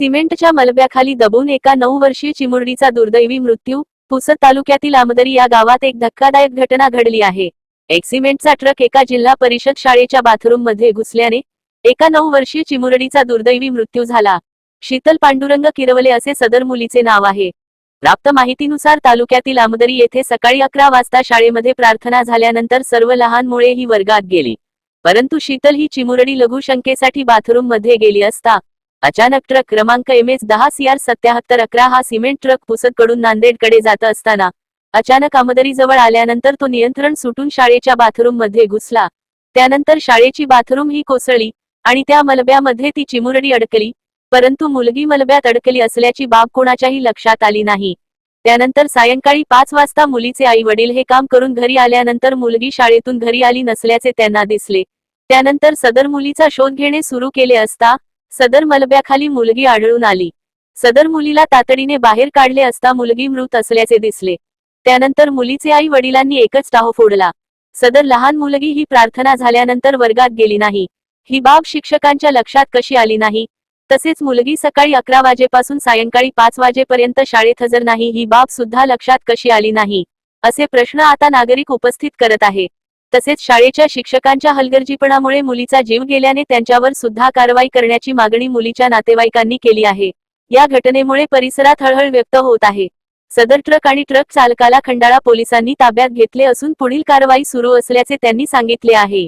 सिमेंटच्या मलब्याखाली दबून एका नऊ वर्षीय चिमुरडीचा दुर्दैवी मृत्यू पुसद तालुक्यातील आमदरी या गावात एक धक्कादायक घटना घडली आहे. एक सिमेंटचा ट्रक एका जिल्हा परिषद शाळेच्या बाथरूममध्ये घुसल्याने एका नऊ वर्षीय चिमुरडीचा दुर्दैवी मृत्यू झाला. शीतल पांडुरंग किरवले असे सदर मुलीचे नाव आहे. प्राप्त माहितीनुसार तालुक्यातील आमदरी येथे सकाळी अकरा वाजता शाळेमध्ये प्रार्थना झाल्यानंतर सर्व लहान मुळे ही वर्गात गेली. परंतु शीतल ही चिमुरडी लघुशंकेसाठी बाथरूममध्ये गेली असता अचानक ट्रक क्रमांक एम एस दहा सीआर सत्याहत्तर अकरा हा सिमेंट ट्रक पुसदकडून नांदेडकडे जात असताना अचानक आमदरीजवळ आल्यानंतर तो नियंत्रण सुटून शाळेच्या बाथरूममध्ये घुसला. त्यानंतर शाळेची बाथरूम ही कोसळली आणि त्या मलब्यामध्ये ती चिमुरडी अडकली परंतु मुलगी मलब्यात अडकली असल्याची बाब कोणाच्याही लक्षात आली नाही. त्यानंतर सायंकाळी पाच वाजता मुलीचे आई वडील हे काम करून घरी आल्यानंतर मुलगी शाळेतून घरी आली नसल्याचे त्यांना दिसले. त्यानंतर सदर मुलीचा शोध घेणे सुरू केले असता सदर मलब्याखाली मुलगी आढळून आली. सदर मुलीला तातडीने बाहेर काढले असता मुलगी मृत असल्याचे दिसले. त्यानंतर मुलीचे आई वडिलांनी एकच टाहो फोडला. सदर लहान मुलगी ही प्रार्थना झाल्यानंतर वर्गात गेली नाही. ही बाब शिक्षकांच्या लक्षात कशी आली नाही? तसेच मुलगी सकाळी अकरा वाजेपासून सायंकाळी पाच वाजेपर्यंत शाळेत हजर नाही ही बाब सुद्धा लक्षात कशी आली नाही? असे प्रश्न आता नागरिक उपस्थित करत आहे. तसेच शाळेच्या शिक्षकांच्या हलगर्जीपणामुळे मुलीचा जीव गेल्याने त्यांच्यावर सुद्धा कारवाई करण्याची मागणी मुलीच्या नातेवाईकांनी केली आहे. या घटनेमुळे परिसरात हळहळ व्यक्त होत आहे. सदर ट्रक आणि ट्रक चालकाला खंडाळा पोलिसांनी ताब्यात घेतले असून पुढील कारवाई सुरू असल्याचे त्यांनी सांगितले आहे.